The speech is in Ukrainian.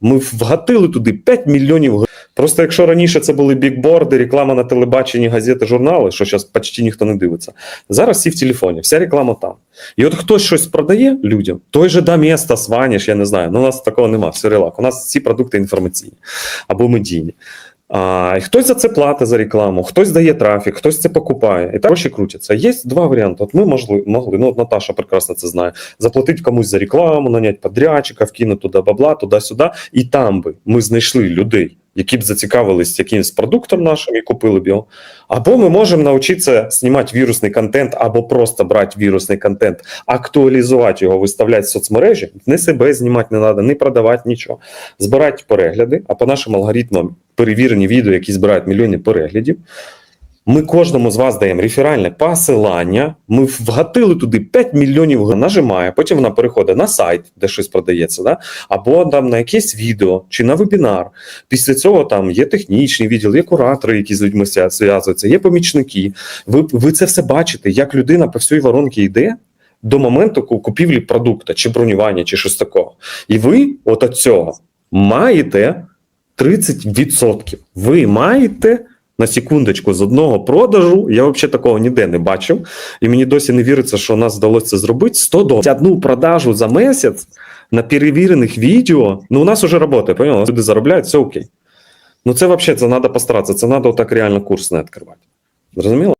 Ми вгатили туди 5 мільйонів гривень. Просто якщо раніше це були бікборди, реклама на телебаченні, газети, журнали, що зараз почти ніхто не дивиться. Зараз всі в телефоні, вся реклама там. І от хтось щось продає людям, той же да міста, сваніш, я не знаю. Ну, у нас такого немає, все релак. У нас всі продукти інформаційні або медійні. А, хтось за це платить за рекламу, хтось дає трафік, хтось це покупає. І так гроші крутяться. Є два варіанти. От ми можли, могли, ну от Наташа прекрасно це знає, заплатити комусь за рекламу, наняти подрядчика, вкинути туди бабла, туди-сюди. І там би ми знайшли людей, які б зацікавились якимось продуктом нашим і купили б його. Або ми можемо навчитися знімати вірусний контент, або просто брати вірусний контент, актуалізувати його, виставляти в соцмережі. Не себе знімати не треба, не продавати нічого. Збирати перегляди, а по нашим алгоритмам перевірені відео, які збирають мільйони переглядів. Ми кожному з вас даємо реферальне посилання. Ми вгатили туди 5 мільйонів нажимає, потім вона переходить на сайт, де щось продається, да? або там на якесь відео чи на вебінар. Після цього там є технічний відділ, є куратори, які з людьми зв'язуються, є помічники. Ви, ви це все бачите, як людина по всій воронці йде до моменту купівлі продукту, чи бронювання, чи щось такого. І ви от цього маєте 30%. Ви маєте на секундочку з одного продажу. Я взагалі такого ніде не бачив. І мені досі не віриться, що нас вдалося зробити. 100 доларів. Одну продажу за місяць на перевірених відео. Ну, у нас вже працює, поняла? Люди заробляють, все окей. Ну, це взагалі це треба постаратися. Це треба отак реально курс не відкривати. Зрозуміло?